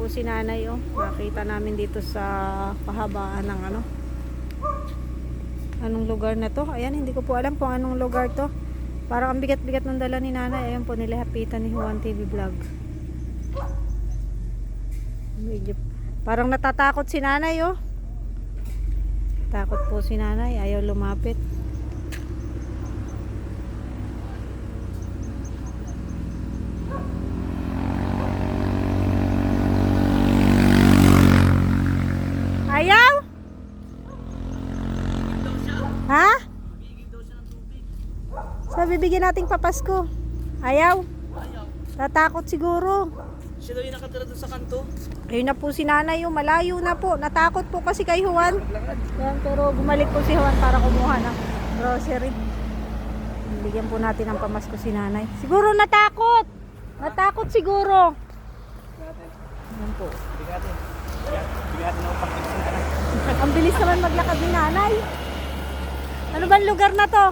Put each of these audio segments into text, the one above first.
po si nanay oh. Nakita namin dito sa pahabaan ng ano. Anong lugar na to? Ayan, hindi ko po alam kung anong lugar to. Parang ang bigat-bigat ng dala ni nanay. Ayan po, nilahapitan ni Juan TV Vlog. Medyo, parang natatakot si nanay oh. Takot po si nanay. Ayaw lumapit. Ayaw? Ha? Sa bibigyan nating papasko. Ayaw? Tatakot siguro. Siya daw yung nakatira doon sa kanto. Ayun na po si nanay yung malayo na po. Natakot po kasi kay Juan. Yan, pero bumalik po si Juan para kumuha ng grocery. Bigyan po natin ng pamasko si nanay. Siguro natakot. Natakot siguro. Yan po. Bigatin. Bigatin ako pang-ibsin ka na. Ang bilis naman maglakad ni nanay. Ano bang lugar na to?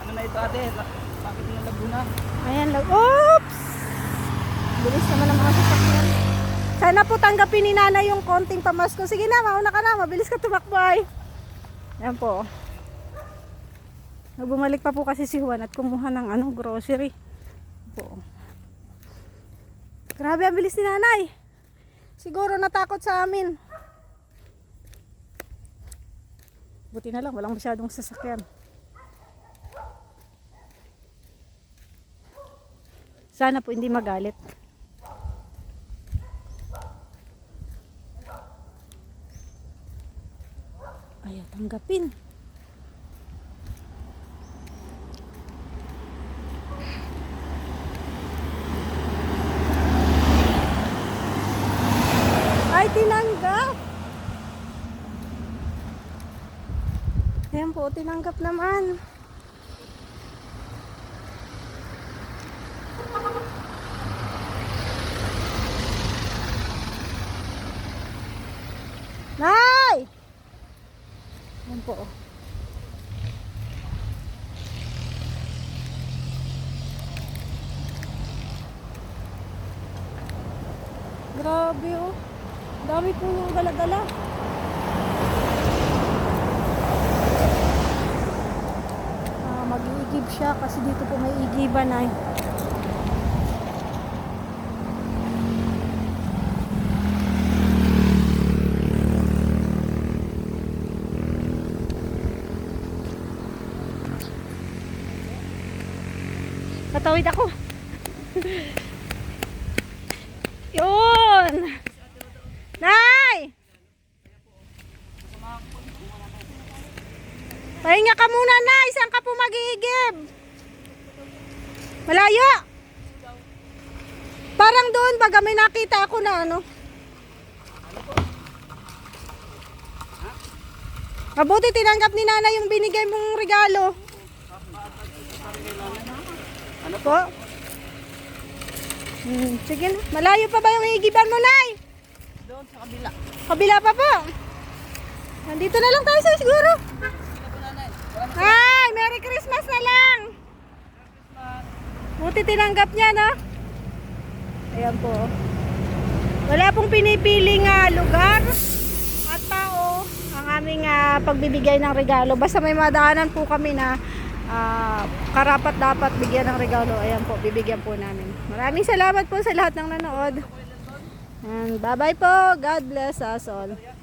Ano na ito ate? Bakit yung Laguna? Ayan lang. Oops! Bilis naman ang mga sasakyan. Sana po tanggapin ni nanay yung konting pamasko. Sige na, mauna ka na. Mabilis ka tumakbo ay. Yan po. Bumalik pa po kasi si Juan at kumuha ng ano, grocery. Po. Grabe ang bilis ni nanay. Siguro natakot sa amin. Buti na lang, walang masyadong sasakyan. Sana po hindi magalit. Ayaw tanggapin. Ay, tinanggap! Ayan po, tinanggap naman. Nay! Ayan po. Grabe oh. Dami po yung dala-dala. Mag-iigib siya kasi dito po may igiban ay. Patawid ako. Yun! Nay! Pahinga ka muna, Nay. Saan ka po mag-iigib? Malayo! Parang doon, baga may nakita ako na ano. Mabuti tinanggap ni Nanay yung binigay mong regalo. Ano po? Hmm, sige na. Malayo pa ba yung iigiban mo, Nay? Doon sa kabila. Kabila pa po. Nandito na lang tayo sa siguro. Hi! Merry Christmas na lang! Buti tinanggap niya, no? Ayan po. Wala pong pinipiling ah, lugar at tao ang aming ah, pagbibigay ng regalo. Basta may madaanan po kami na ah, karapat dapat bigyan ng regalo. Ayan po, bibigyan po namin. Maraming salamat po sa lahat ng nanood. And bye-bye po. God bless us all.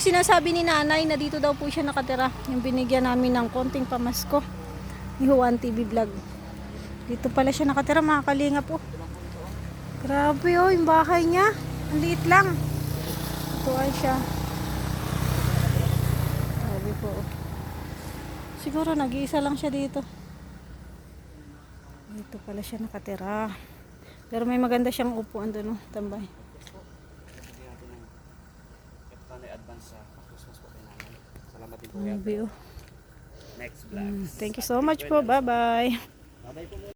Yung sinasabi ni nanay na dito daw po siya nakatira. Yung binigyan namin ng konting pamasko. Ni Juan TV Vlog. Dito pala siya nakatira mga kalinga po. Grabe oh, yung bahay niya. Ang liit lang. Ay siya. Grabe po. Siguro nag-iisa lang siya dito. Dito pala siya nakatira. Pero may maganda siyang upuan doon, oh, tambay. Paano i-advance sa Christmas po kay nanay. Salamat din po. Grabe oh. Next vlog. Thank you so much po. Bye-bye. Bye-bye po.